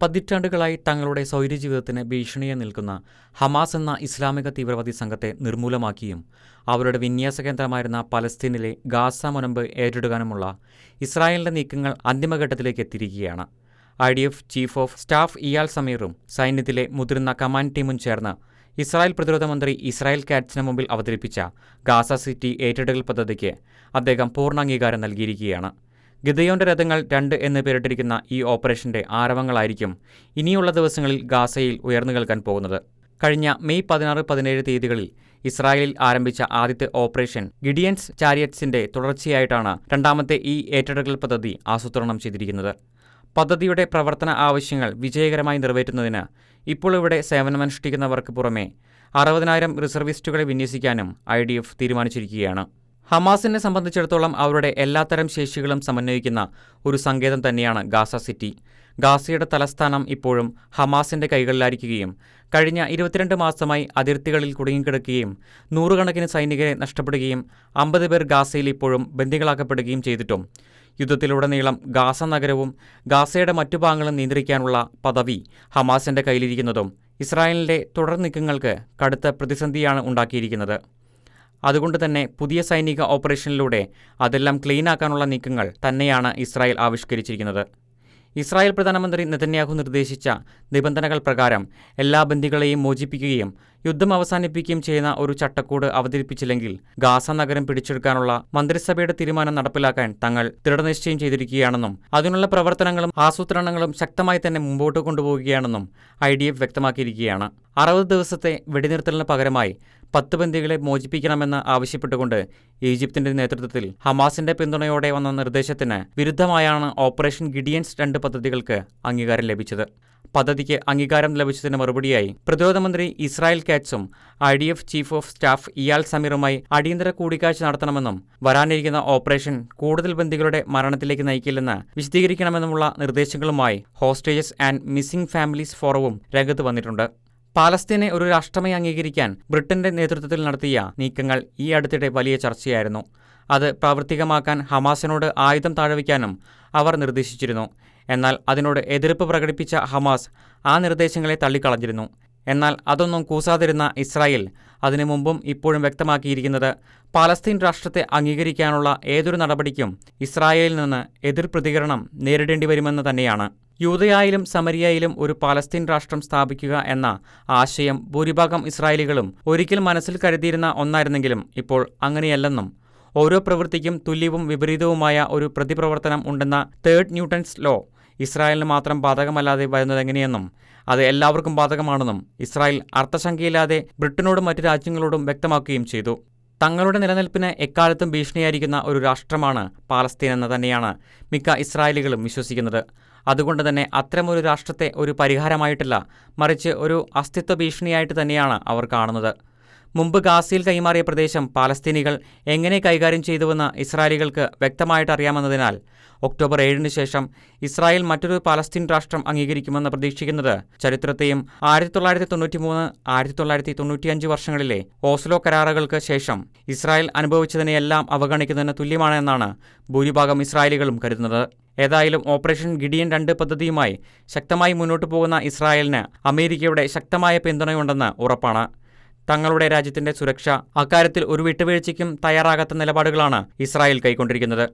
പതിറ്റാണ്ടുകളായി തങ്ങളുടെ സ്വൈര്യജീവിതത്തിന് ഭീഷണിയെ നിൽക്കുന്ന ഹമാസ് എന്ന ഇസ്ലാമിക തീവ്രവാദി സംഘത്തെ നിർമൂലമാക്കിയും അവരുടെ വിന്യാസ കേന്ദ്രമായിരുന്ന പലസ്തീനിലെ ഗാസ മുനമ്പ് ഏറ്റെടുക്കാനുമുള്ള ഇസ്രായേലിന്റെ നീക്കങ്ങൾ അന്തിമഘട്ടത്തിലേക്ക് എത്തിയിരിക്കുകയാണ്. I D F chief of staff Eyal സമീറും സൈന്യത്തിലെ മുതിർന്ന കമാൻഡ് ടീമും ചേർന്ന് ഇസ്രായേൽ പ്രതിരോധ മന്ത്രി ഇസ്രായേൽ കാറ്റ്സിന് മുമ്പിൽ അവതരിപ്പിച്ച ഗാസ സിറ്റി ഏറ്റെടുക്കൽ പദ്ധതിക്ക് അദ്ദേഹം പൂർണ അംഗീകാരം നൽകിയിരിക്കുകയാണ്. ഗിദയോന്റെ രഥങ്ങൾ രണ്ട് എന്ന് പേരിട്ടിരിക്കുന്ന ഈ ഓപ്പറേഷന്റെ ആരവങ്ങളായിരിക്കും ഇനിയുള്ള ദിവസങ്ങളിൽ ഗാസയിൽ ഉയർന്നു കേൾക്കാൻ പോകുന്നത്. കഴിഞ്ഞ മെയ് പതിനാറ് പതിനേഴ് തീയതികളിൽ ഇസ്രായേലിൽ ആരംഭിച്ച ആദ്യത്തെ ഓപ്പറേഷൻ ഗിഡിയൻസ് ചാരിയറ്റ്സിന്റെ തുടർച്ചയായിട്ടാണ് രണ്ടാമത്തെ ഈ ഏറ്റെടുക്കൽ പദ്ധതി ആസൂത്രണം ചെയ്തിരിക്കുന്നത്. പദ്ധതിയുടെ പ്രവർത്തന ആവശ്യങ്ങൾ വിജയകരമായി നിറവേറ്റുന്നതിന് ഇപ്പോൾ ഇവിടെ സേവനമനുഷ്ഠിക്കുന്നവർക്ക് പുറമെ അറുപതിനായിരം റിസർവിസ്റ്റുകളെ വിന്യസിക്കാനും ഐ തീരുമാനിച്ചിരിക്കുകയാണ്. ഹമാസിനെ സംബന്ധിച്ചിടത്തോളം അവരുടെ എല്ലാത്തരം ശേഷികളും സമന്വയിക്കുന്ന ഒരു സങ്കേതം തന്നെയാണ് ഗാസ സിറ്റി. ഗാസയുടെ തലസ്ഥാനം ഇപ്പോഴും ഹമാസിന്റെ കൈകളിലായിരിക്കുകയും കഴിഞ്ഞ ഇരുപത്തിരണ്ട് മാസമായി അതിർത്തികളിൽ കുടുങ്ങിക്കിടക്കുകയും നൂറുകണക്കിന് സൈനികരെ നഷ്ടപ്പെടുകയും അമ്പത് പേർ ഗാസയിൽ ഇപ്പോഴും ബന്ദികളാക്കപ്പെടുകയും ചെയ്തിട്ടും. യുദ്ധത്തിലുടനീളം ഗാസ നഗരവും ഗാസയുടെ മറ്റു ഭാഗങ്ങളും നിയന്ത്രിക്കാനുള്ള പദവി ഹമാസിന്റെ കയ്യിലിരിക്കുന്നതും ഇസ്രായേലിന്റെ തുടർ നീക്കങ്ങൾക്ക് കടുത്ത പ്രതിസന്ധിയാണ് ഉണ്ടാക്കിയിരിക്കുന്നത്. അതുകൊണ്ട് തന്നെ പുതിയ സൈനിക ഓപ്പറേഷനിലൂടെ അതെല്ലാം ക്ലീനാക്കാനുള്ള നീക്കങ്ങൾ തന്നെയാണ് ഇസ്രായേൽ ആവിഷ്കരിച്ചിരിക്കുന്നത്. ഇസ്രായേൽ പ്രധാനമന്ത്രി നെതന്യാഹു നിർദ്ദേശിച്ച നിബന്ധനകൾ പ്രകാരം എല്ലാ ബന്ദികളെയും മോചിപ്പിക്കുകയും യുദ്ധം അവസാനിപ്പിക്കുകയും ചെയ്യുന്ന ഒരു ചട്ടക്കൂട് അവതരിപ്പിച്ചില്ലെങ്കിൽ ഗാസ നഗരം പിടിച്ചെടുക്കാനുള്ള മന്ത്രിസഭയുടെ തീരുമാനം നടപ്പിലാക്കാൻ തങ്ങൾ ദൃഢനിശ്ചയം ചെയ്തിരിക്കുകയാണെന്നും അതിനുള്ള പ്രവർത്തനങ്ങളും ആസൂത്രണങ്ങളും ശക്തമായി തന്നെ മുമ്പോട്ട് കൊണ്ടുപോകുകയാണെന്നും ഐ ഡി എഫ് വ്യക്തമാക്കിയിരിക്കുകയാണ്. അറുപത് ദിവസത്തെ വെടിനിർത്തലിന് പകരമായി പത്ത് ബന്ദികളെ മോചിപ്പിക്കണമെന്ന് ആവശ്യപ്പെട്ടുകൊണ്ട് ഈജിപ്തിന്റെ നേതൃത്വത്തിൽ ഹമാസിന്റെ പിന്തുണയോടെ വന്ന നിർദ്ദേശത്തിന് വിരുദ്ധമായാണ് ഓപ്പറേഷൻ ഗിഡിയൻസ് രണ്ട് പദ്ധതികൾക്ക് അംഗീകാരം ലഭിച്ചത്. പദ്ധതിക്ക് അംഗീകാരം ലഭിച്ചതിന് മറുപടിയായി പ്രതിരോധ മന്ത്രി Israel കാറ്റ്സും I D F chief of staff Eyal സമീറുമായി അടിയന്തര കൂടിക്കാഴ്ച നടത്തണമെന്നും വരാനിരിക്കുന്ന ഓപ്പറേഷൻ കൂടുതൽ ബന്ദികളുടെ മരണത്തിലേക്ക് നയിക്കില്ലെന്ന് വിശദീകരിക്കണമെന്നുമുള്ള നിർദ്ദേശങ്ങളുമായി ഹോസ്റ്റേജസ് ആൻഡ് മിസ്സിംഗ് ഫാമിലീസ് ഫോറവും രംഗത്ത് വന്നിട്ടുണ്ട്. പാലസ്തീനെ ഒരു രാഷ്ട്രമായി അംഗീകരിക്കാൻ ബ്രിട്ടന്റെ നേതൃത്വത്തിൽ നടത്തിയ നീക്കങ്ങൾ ഈ അടുത്തിടെ വലിയ ചർച്ചയായിരുന്നു. അത് പ്രാവർത്തികമാക്കാൻ ഹമാസിനോട് ആയുധം താഴ്വയ്ക്കാനും അവർ നിർദ്ദേശിച്ചിരുന്നു. എന്നാൽ അതിനോട് എതിർപ്പ് പ്രകടിപ്പിച്ച ഹമാസ് ആ നിർദ്ദേശങ്ങളെ തള്ളിക്കളഞ്ഞിരുന്നു. എന്നാൽ അതൊന്നും കൂസാതിരുന്ന ഇസ്രായേൽ അതിനു മുമ്പും ഇപ്പോഴും വ്യക്തമാക്കിയിരിക്കുന്നത് പാലസ്തീൻ രാഷ്ട്രത്തെ അംഗീകരിക്കാനുള്ള ഏതൊരു നടപടിക്കും ഇസ്രായേലിൽ നിന്ന് എതിർ പ്രതികരണം നേരിടേണ്ടി വരുമെന്ന് തന്നെയാണ്. യൂതയായാലും സമരിയയിലും ഒരു പാലസ്തീൻ രാഷ്ട്രം സ്ഥാപിക്കുക എന്ന ആശയം ഭൂരിഭാഗം ഇസ്രായേലികളും ഒരിക്കൽ മനസ്സിൽ കരുതിയിരുന്ന ഒന്നായിരുന്നെങ്കിലും ഇപ്പോൾ അങ്ങനെയല്ലെന്നും ഓരോ പ്രവൃത്തിക്കും തുല്യവും വിപരീതവുമായ ഒരു പ്രതിപ്രവർത്തനം ഉണ്ടെന്ന തേർഡ് ന്യൂട്ടൺസ് ലോ ഇസ്രായേലിന് മാത്രം ബാധകമല്ലാതെ വരുന്നതെങ്ങനെയെന്നും അത് എല്ലാവർക്കും ബാധകമാണെന്നും ഇസ്രായേൽ അർത്ഥശങ്കയില്ലാതെ ബ്രിട്ടനോടും മറ്റു രാജ്യങ്ങളോടും വ്യക്തമാക്കുകയും ചെയ്തു. തങ്ങളുടെ നിലനിൽപ്പിന് എക്കാലത്തും ഭീഷണിയായിരിക്കുന്ന ഒരു രാഷ്ട്രമാണ് പാലസ്തീൻ എന്ന് തന്നെയാണ് മിക്ക ഇസ്രായേലികളും വിശ്വസിക്കുന്നത്. അതുകൊണ്ട് തന്നെ അത്തരമൊരു രാഷ്ട്രത്തെ ഒരു പരിഹാരമായിട്ടല്ല മറിച്ച് ഒരു അസ്തിത്വ ഭീഷണിയായിട്ട് തന്നെയാണ് അവർ കാണുന്നത്. മുമ്പ് ഗാസയിൽ കൈമാറിയ പ്രദേശം പാലസ്തീനികൾ എങ്ങനെ കൈകാര്യം ചെയ്തുവെന്ന് ഇസ്രായേലികൾക്ക് വ്യക്തമായിട്ട് അറിയാമെന്നതിനാൽ ഒക്ടോബർ ഏഴിന് ശേഷം ഇസ്രായേൽ മറ്റൊരു പാലസ്തീൻ രാഷ്ട്രം അംഗീകരിക്കുമെന്ന് പ്രതീക്ഷിക്കുന്നത് ചരിത്രത്തെയും ആയിരത്തി തൊള്ളായിരത്തി തൊണ്ണൂറ്റി മൂന്ന് ആയിരത്തി തൊള്ളായിരത്തി തൊണ്ണൂറ്റിയഞ്ച് വർഷങ്ങളിലെ ഓസ്ലോ കരാറുകൾക്ക് ശേഷം ഇസ്രായേൽ അനുഭവിച്ചതിനെയെല്ലാം അവഗണിക്കുന്നതിന് തുല്യമാണ് എന്നാണ് ഭൂരിഭാഗം ഇസ്രായേലികളും കരുതുന്നത്. ഏതായാലും ഓപ്പറേഷൻ ഗിഡിയൻ രണ്ട് പദ്ധതിയുമായി ശക്തമായി മുന്നോട്ടു പോകുന്ന ഇസ്രായേലിന് അമേരിക്കയുടെ ശക്തമായ പിന്തുണയുണ്ടെന്ന് ഉറപ്പാണ്. തങ്ങളുടെ രാജ്യത്തിന്റെ സുരക്ഷ അക്കാര്യത്തിൽ ഒരു വിട്ടുവീഴ്ചയ്ക്കും തയ്യാറാകാത്ത നിലപാടുകളാണ് ഇസ്രായേൽ കൈക്കൊണ്ടിരിക്കുന്നത്.